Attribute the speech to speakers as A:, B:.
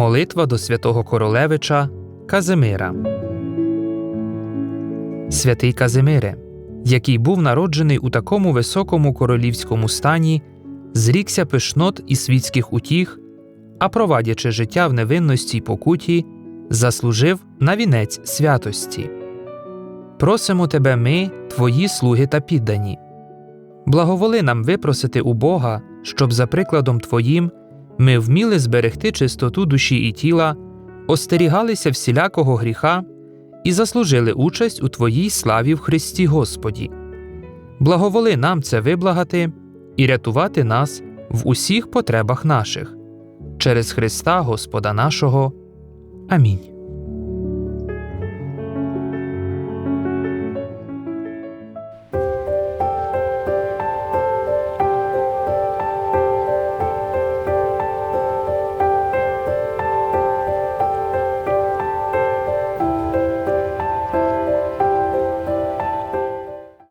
A: Молитва до святого Королевича Казимира. Святий Казимире, який був народжений у такому високому королівському стані, зрікся пишнот і світських утіх, а провадячи життя в невинності й покуті, заслужив на вінець святості. Просимо тебе ми, твої слуги та піддані. Благоволи нам випросити у Бога, щоб за прикладом Твоїм ми вміли зберегти чистоту душі і тіла, остерігалися всілякого гріха і заслужили участь у Твоїй славі в Христі Господі. Благоволи нам це виблагати і рятувати нас в усіх потребах наших. Через Христа Господа нашого. Амінь.